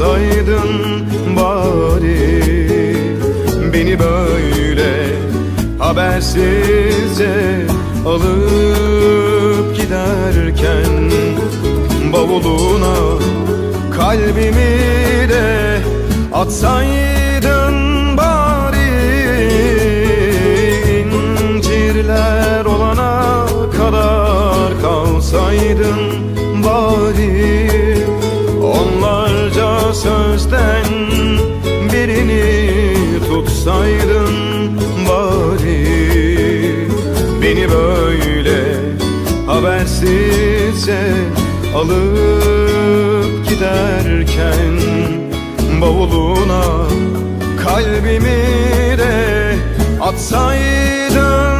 tutsaydın bari Beni böyle habersizce alıp giderken Bavuluna kalbimi de atsaydın bari. İncirler olana kadar kalsaydın birini tutsaydın bari. Beni böyle habersizce alıp giderken Bavuluna kalbimi de atsaydın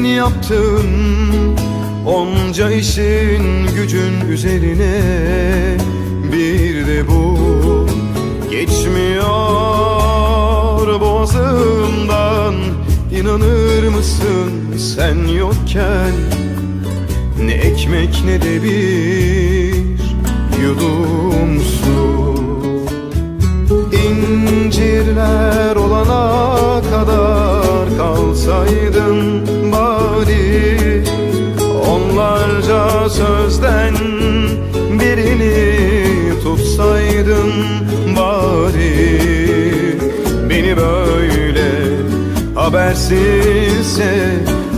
senin yaptığın Onca işin gücün üzerine Bir de bu. Geçmiyor boğazımdan İnanır mısın sen yokken? Ne ekmek ne de bir yudum su. İncirler olana kadar kalsaydın tutsaydın bari. Beni böyle habersizce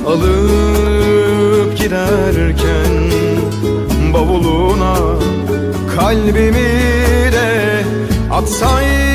alıp giderken Bavuluna kalbimi de atsaydın